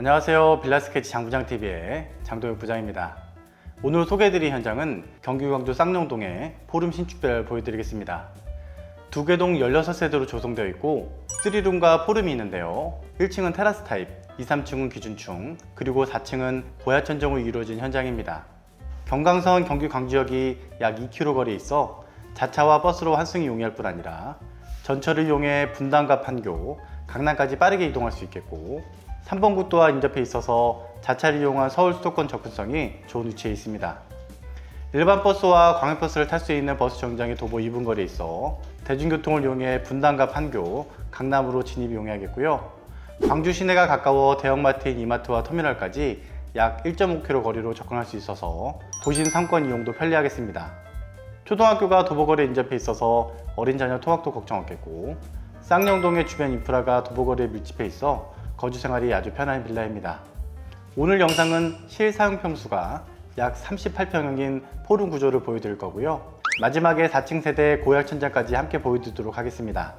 안녕하세요. 빌라스케치 장부장TV의 장도혁 부장입니다. 오늘 소개해드릴 현장은 경기 광주 쌍용동의 포름 신축배를 보여드리겠습니다. 두 개동 16세대로 조성되어 있고 3룸과 포름이 있는데요. 1층은 테라스 타입, 2, 3층은 기준층, 그리고 4층은 고야천정으로 이루어진 현장입니다. 경강선 경기 광주역이 약 2km 거리에 있어 자차와 버스로 환승이 용이할 뿐 아니라 전철을 이용해 분당과 판교, 강남까지 빠르게 이동할 수 있겠고 3번 국도와 인접해 있어서 자차를 이용한 서울 수도권 접근성이 좋은 위치에 있습니다. 일반 버스와 광역버스를 탈 수 있는 버스 정류장이 도보 2분 거리에 있어 대중교통을 이용해 분당과 판교, 강남으로 진입이 용이하겠고요. 광주 시내가 가까워 대형마트인 이마트와 터미널까지 약 1.5km 거리로 접근할 수 있어서 도심 상권 이용도 편리하겠습니다. 초등학교가 도보거리에 인접해 있어서 어린 자녀 통학도 걱정 없겠고 쌍용동의 주변 인프라가 도보거리에 밀집해 있어 거주 생활이 아주 편한 빌라입니다. 오늘 영상은 실사용 평수가 약 38평형인 포룸 구조를 보여드릴 거고요. 마지막에 4층 세대 고약 천장까지 함께 보여드리도록 하겠습니다.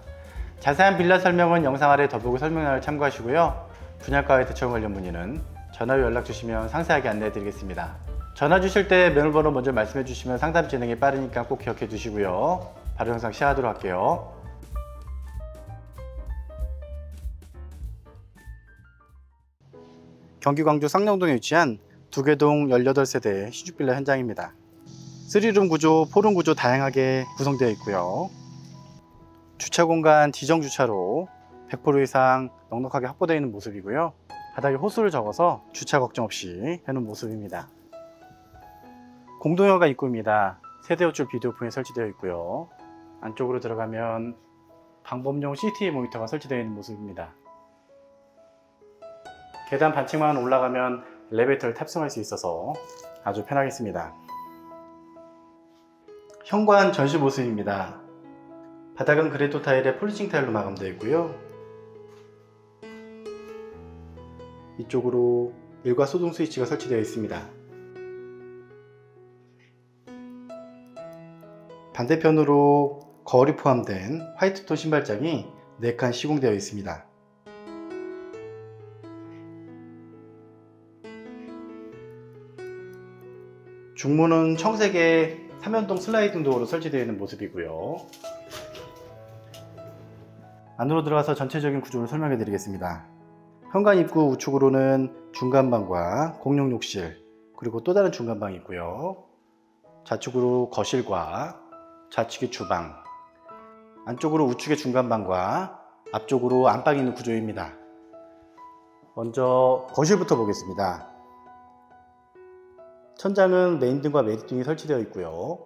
자세한 빌라 설명은 영상 아래 더보기 설명란을 참고하시고요. 분양가에 대처 관련 문의는 전화로 연락 주시면 상세하게 안내해 드리겠습니다. 전화 주실 때 면허번호 먼저 말씀해 주시면 상담 진행이 빠르니까 꼭 기억해 두시고요. 바로 영상 시작하도록 할게요. 경기 광주 쌍용동에 위치한 두개동 18세대 신축빌라 현장입니다. 3룸 구조, 포룸 구조 다양하게 구성되어 있고요. 주차 공간 지정 주차로 100% 이상 넉넉하게 확보되어 있는 모습이고요. 바닥에 호수를 적어서 주차 걱정 없이 해놓은 모습입니다. 공동여가 입구입니다. 세대 호출 비디오폰이 설치되어 있고요. 안쪽으로 들어가면 방범용 CCTV 모니터가 설치되어 있는 모습입니다. 계단 반층만 올라가면 엘리베이터를 탑승할 수 있어서 아주 편하겠습니다. 현관 전시 모습입니다. 바닥은 그레이토 타일에 폴리싱 타일로 마감되어 있고요. 이쪽으로 일과 소등 스위치가 설치되어 있습니다. 반대편으로 거울이 포함된 화이트톤 신발장이 4칸 시공되어 있습니다. 중문은 청색의 3연동 슬라이딩 도어로 설치되어 있는 모습이고요. 안으로 들어가서 전체적인 구조를 설명해 드리겠습니다. 현관 입구 우측으로는 중간방과 공용 욕실 그리고 또 다른 중간방이 있고요. 좌측으로 거실과 좌측이 주방 안쪽으로 우측의 중간방과 앞쪽으로 안방이 있는 구조입니다. 먼저 거실부터 보겠습니다. 천장은 메인등과 메리등이 설치되어 있고요.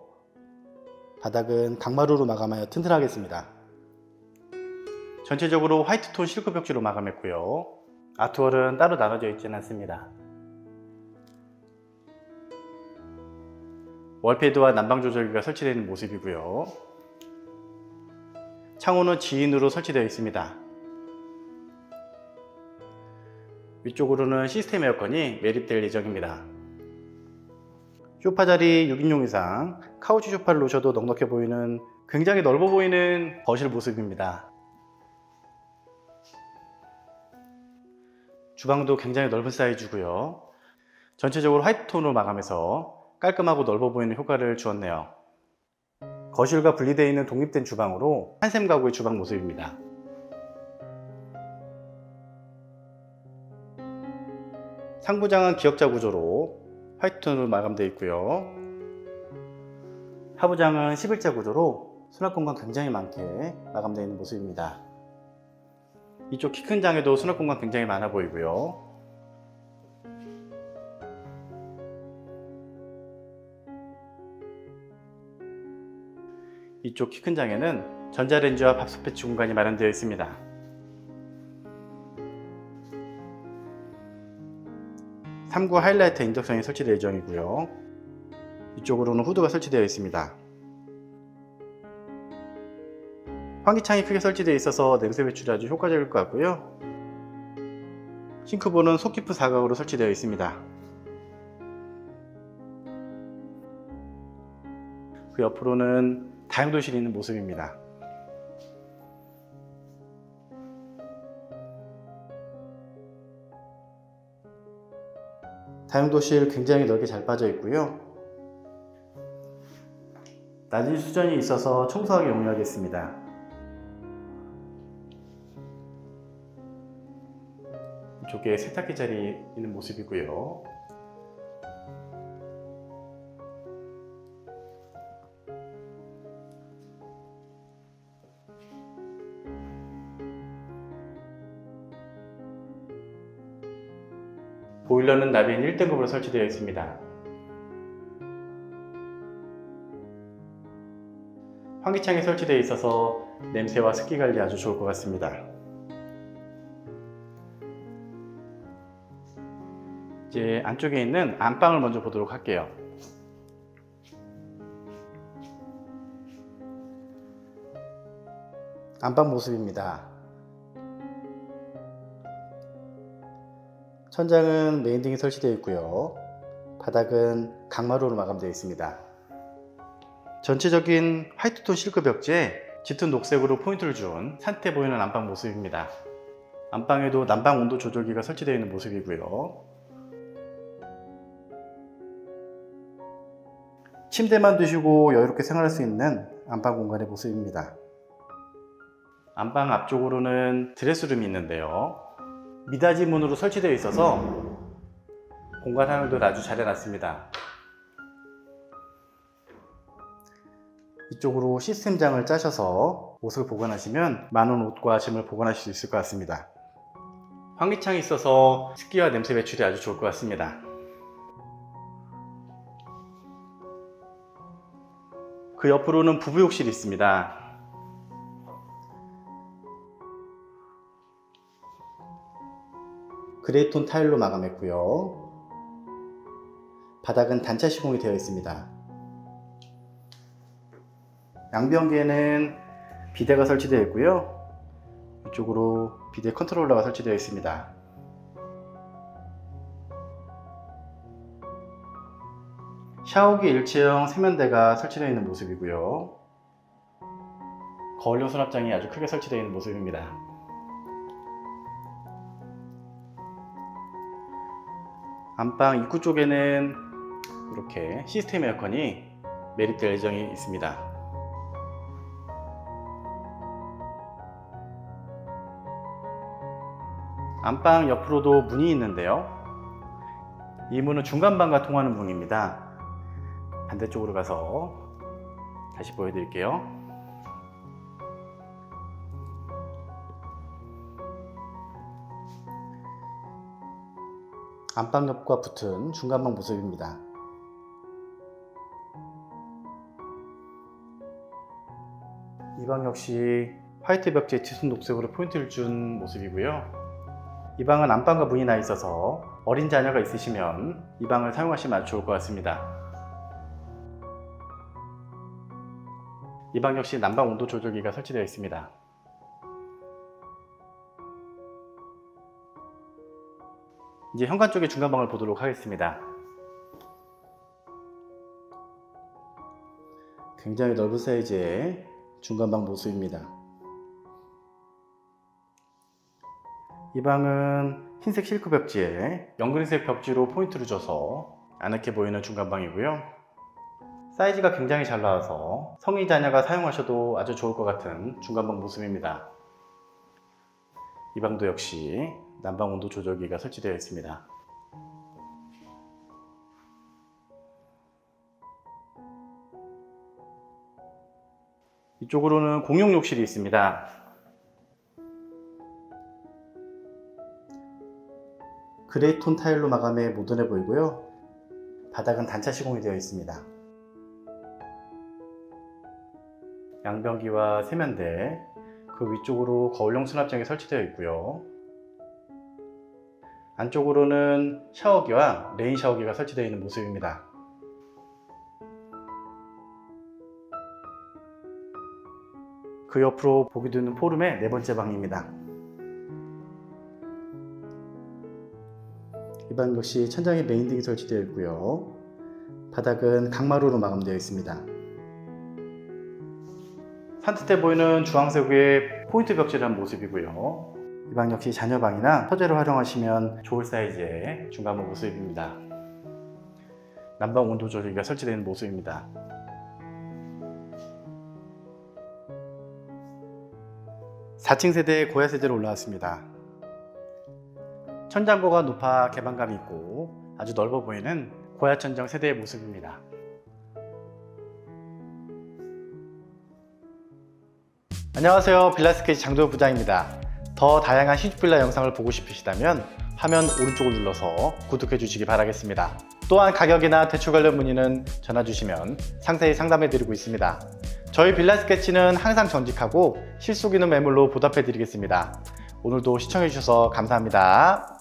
바닥은 강마루로 마감하여 튼튼하겠습니다. 전체적으로 화이트톤 실크 벽지로 마감했고요. 아트월은 따로 나눠져 있지는 않습니다. 월패드와 난방 조절기가 설치되어 있는 모습이고요. 창호는 지인으로 설치되어 있습니다. 위쪽으로는 시스템 에어컨이 매립될 예정입니다. 소파 자리 6인용 이상 카우치 소파를 놓으셔도 넉넉해 보이는 굉장히 넓어 보이는 거실 모습입니다. 주방도 굉장히 넓은 사이즈고요. 전체적으로 화이트 톤으로 마감해서 깔끔하고 넓어 보이는 효과를 주었네요. 거실과 분리되어 있는 독립된 주방으로 한샘 가구의 주방 모습입니다. 상부장은 기역자 구조로 화이트 톤으로 마감되어 있고요. 하부장은 11자 구조로 수납 공간 굉장히 많게 마감되어 있는 모습입니다. 이쪽 키 큰 장에도 수납 공간 굉장히 많아 보이고요. 이쪽 키 큰 장에는 전자레인지와 밥솥 배치 공간이 마련되어 있습니다. 삼구 하이라이트 인덕션이 설치될 예정이고요. 이쪽으로는 후드가 설치되어 있습니다. 환기창이 크게 설치되어 있어서 냄새 배출이 아주 효과적일 것 같고요. 싱크볼은 속 깊은 사각으로 설치되어 있습니다. 그 옆으로는 다용도실이 있는 모습입니다. 다용도실 굉장히 넓게 잘 빠져 있고요. 낮은 수전이 있어서 청소하기 용이하겠습니다. 이쪽에 세탁기 자리 있는 모습이고요. 보일러는 나비인 1등급으로 설치되어 있습니다. 환기창이 설치되어 있어서 냄새와 습기 관리 아주 좋을 것 같습니다. 이제 안쪽에 있는 안방을 먼저 보도록 할게요. 안방 모습입니다. 천장은 메인등이 설치되어 있고요. 바닥은 강마루로 마감되어 있습니다. 전체적인 화이트톤 실크 벽지에 짙은 녹색으로 포인트를 준 산뜻해 보이는 안방 모습입니다. 안방에도 난방 온도 조절기가 설치되어 있는 모습이고요. 침대만 두시고 여유롭게 생활할 수 있는 안방 공간의 모습입니다. 안방 앞쪽으로는 드레스룸이 있는데요. 미닫이 문으로 설치되어 있어서 공간 활용도 아주 잘 해놨습니다. 이쪽으로 시스템장을 짜셔서 옷을 보관하시면 많은 옷과 짐을 보관하실 수 있을 것 같습니다. 환기창이 있어서 습기와 냄새 배출이 아주 좋을 것 같습니다. 그 옆으로는 부부욕실이 있습니다. 그레이톤 타일로 마감했고요. 바닥은 단차 시공이 되어 있습니다. 양변기에는 비데가 설치되어 있고요. 이쪽으로 비데 컨트롤러가 설치되어 있습니다. 샤워기 일체형 세면대가 설치되어 있는 모습이고요. 거울용 수납장이 아주 크게 설치되어 있는 모습입니다. 안방 입구 쪽에는 이렇게 시스템 에어컨이 매립될 예정이 있습니다. 안방 옆으로도 문이 있는데요. 이 문은 중간방과 통하는 문입니다. 반대쪽으로 가서 다시 보여드릴게요. 안방 옆과 붙은 중간방 모습입니다. 이 방 역시 화이트 벽지에 짙은 녹색으로 포인트를 준 모습이고요. 이 방은 안방과 문이 나 있어서 어린 자녀가 있으시면 이 방을 사용하시면 아주 좋을 것 같습니다. 이 방 역시 난방 온도 조절기가 설치되어 있습니다. 이제 현관 쪽의 중간방을 보도록 하겠습니다. 굉장히 넓은 사이즈의 중간방 모습입니다. 이 방은 흰색 실크 벽지에 연그린색 벽지로 포인트를 줘서 아늑해 보이는 중간방이고요. 사이즈가 굉장히 잘 나와서 성인 자녀가 사용하셔도 아주 좋을 것 같은 중간방 모습입니다. 이 방도 역시 난방 온도 조절기가 설치되어 있습니다. 이쪽으로는 공용 욕실이 있습니다. 그레이톤 타일로 마감해 모던해 보이고요. 바닥은 단차 시공이 되어 있습니다. 양변기와 세면대, 그 위쪽으로 거울용 수납장이 설치되어 있고요. 안쪽으로는 샤워기와 레인 샤워기가 설치되어 있는 모습입니다. 그 옆으로 보기 드는 포름의 네 번째 방입니다. 이 방 역시 천장에 메인등이 설치되어 있고요. 바닥은 강마루로 마감되어 있습니다. 산뜻해 보이는 주황색의 포인트 벽지를 한 모습이고요. 이 방 역시 자녀방이나 서재로 활용하시면 좋을 사이즈의 중간문 모습입니다. 난방 온도 조절기가 있는 모습입니다. (4층) 세대의 고야 세대로 올라왔습니다. 천장고가 높아 개방감이 있고 아주 넓어 보이는 고야 천정 세대의 모습입니다. 안녕하세요. 빌라스케치 장도현 부장입니다. 더 다양한 신축빌라 영상을 보고 싶으시다면 화면 오른쪽을 눌러서 구독해 주시기 바라겠습니다. 또한 가격이나 대출 관련 문의는 전화 주시면 상세히 상담해 드리고 있습니다. 저희 빌라스케치는 항상 정직하고 실속 있는 매물로 보답해 드리겠습니다. 오늘도 시청해 주셔서 감사합니다.